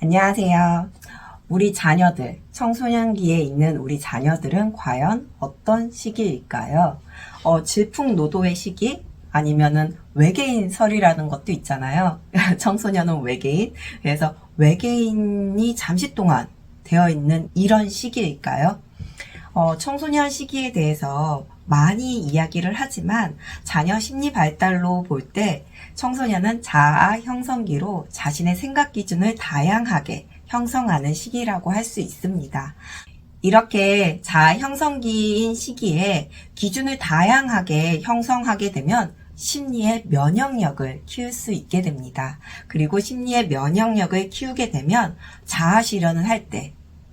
안녕하세요. 우리 자녀들, 청소년기에 있는 우리 자녀들은 과연 어떤 시기일까요? 어, 질풍노도의 시기? 아니면은 외계인 설이라는 것도 있잖아요. 청소년은 외계인. 그래서 외계인이 잠시 동안 되어 있는 이런 시기일까요? 어, 청소년 시기에 대해서 많이 이야기를 하지만 자녀 심리 발달로 볼 때 청소년은 자아 형성기로 자신의 생각 기준을 다양하게 형성하는 시기라고 할 수 있습니다. 이렇게 자아 형성기인 시기에 기준을 다양하게 형성하게 되면 심리의 면역력을 키울 수 있게 됩니다. 그리고 심리의 면역력을 키우게 되면 자아 실현을 할 때,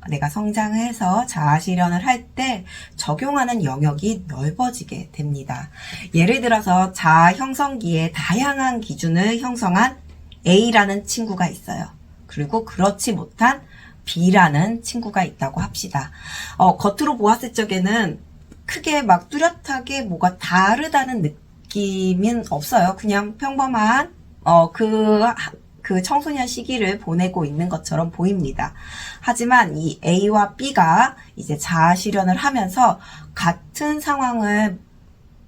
내가 성장해서 자아 실현을 할 때 적용하는 영역이 넓어지게 됩니다. 예를 들어서 자아 형성기에 다양한 기준을 형성한 A라는 친구가 있어요. 그리고 그렇지 못한 B라는 친구가 있다고 합시다. 어, 겉으로 보았을 적에는 크게 막 뚜렷하게 뭐가 다르다는 느낌은 없어요. 그냥 평범한 어, 그, 그 청소년 시기를 보내고 있는 것처럼 보입니다. 하지만 이 A와 B가 이제 자아 실현을 하면서 같은 상황을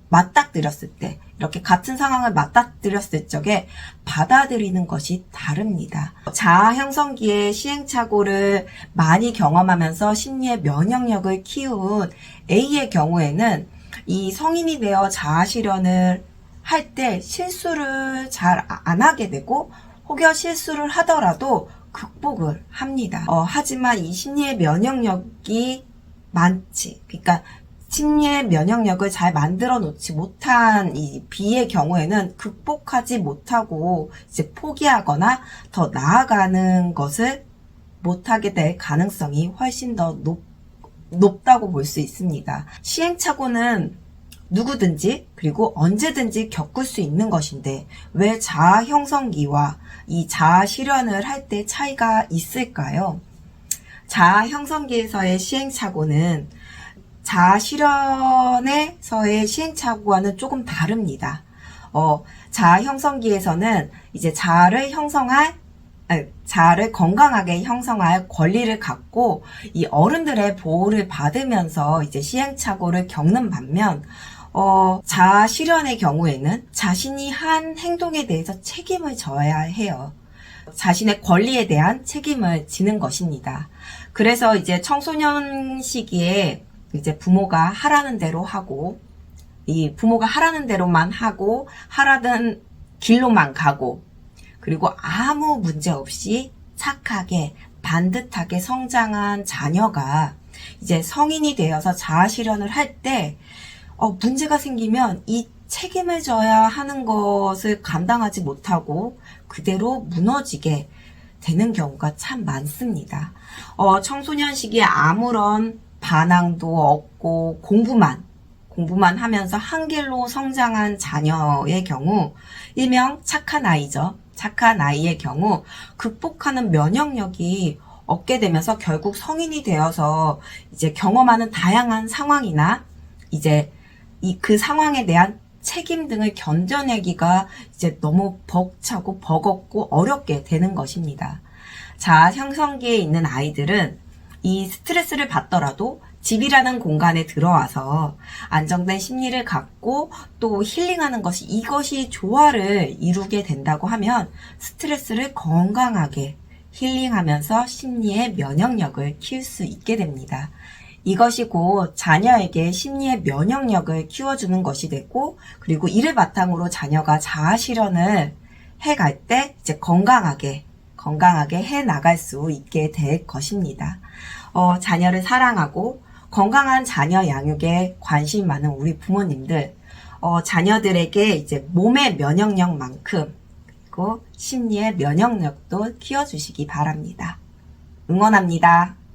맞닥뜨렸을 때, 이렇게 같은 상황을 맞닥뜨렸을 적에 받아들이는 것이 다릅니다. 자아 형성기의 시행착오를 많이 경험하면서 심리의 면역력을 키운 A의 경우에는 이 성인이 되어 자아 실현을 할 때 실수를 잘 안 하게 되고 혹여 실수를 하더라도 극복을 합니다. 어, 하지만 이 심리의 면역력이 많지. 그러니까 심리의 면역력을 잘 만들어 놓지 못한 이 B의 경우에는 극복하지 못하고 이제 포기하거나 더 나아가는 것을 못하게 될 가능성이 훨씬 더 높, 높다고 볼 수 있습니다. 시행착오는 누구든지 그리고 언제든지 겪을 수 있는 것인데 왜 자아 형성기와 이 자아 실현을 할 때 차이가 있을까요? 자아 형성기에서의 시행착오는 자아 실현에서의 시행착오와는 조금 다릅니다. 어, 자아 형성기에서는 이제 자아를 형성할 자아를 건강하게 형성할 권리를 갖고 이 어른들의 보호를 받으면서 이제 시행착오를 겪는 반면 어, 자아 실현의 경우에는 자신이 한 행동에 대해서 책임을 져야 해요. 자신의 권리에 대한 책임을 지는 것입니다. 그래서 이제 청소년 시기에 이제 부모가 하라는 대로 하고, 이 부모가 하라는 대로만 하고, 하라던 길로만 가고, 그리고 아무 문제 없이 착하게, 반듯하게 성장한 자녀가 이제 성인이 되어서 자아 실현을 할 때, 어, 문제가 생기면 이 책임을 져야 하는 것을 감당하지 못하고 그대로 무너지게 되는 경우가 참 많습니다. 어, 청소년 시기에 아무런 반항도 없고 공부만 공부만 하면서 한 길로 성장한 자녀의 경우 일명 착한 아이죠. 착한 아이의 경우 극복하는 면역력이 얻게 되면서 결국 성인이 되어서 이제 경험하는 다양한 상황이나 이제 이 그 상황에 대한 책임 등을 견뎌내기가 이제 너무 벅차고 버겁고 어렵게 되는 것입니다. 자, 형성기에 있는 아이들은 이 스트레스를 받더라도 집이라는 공간에 들어와서 안정된 심리를 갖고 또 힐링하는 것이 이것이 조화를 이루게 된다고 하면 스트레스를 건강하게 힐링하면서 심리의 면역력을 키울 수 있게 됩니다. 이것이 곧 자녀에게 심리의 면역력을 키워주는 것이 되고, 그리고 이를 바탕으로 자녀가 자아 실현을 해갈 때 이제 건강하게, 건강하게 해 나갈 수 있게 될 것입니다. 어, 자녀를 사랑하고 건강한 자녀 양육에 관심 많은 우리 부모님들, 어, 자녀들에게 이제 몸의 면역력만큼 그리고 심리의 면역력도 키워주시기 바랍니다. 응원합니다.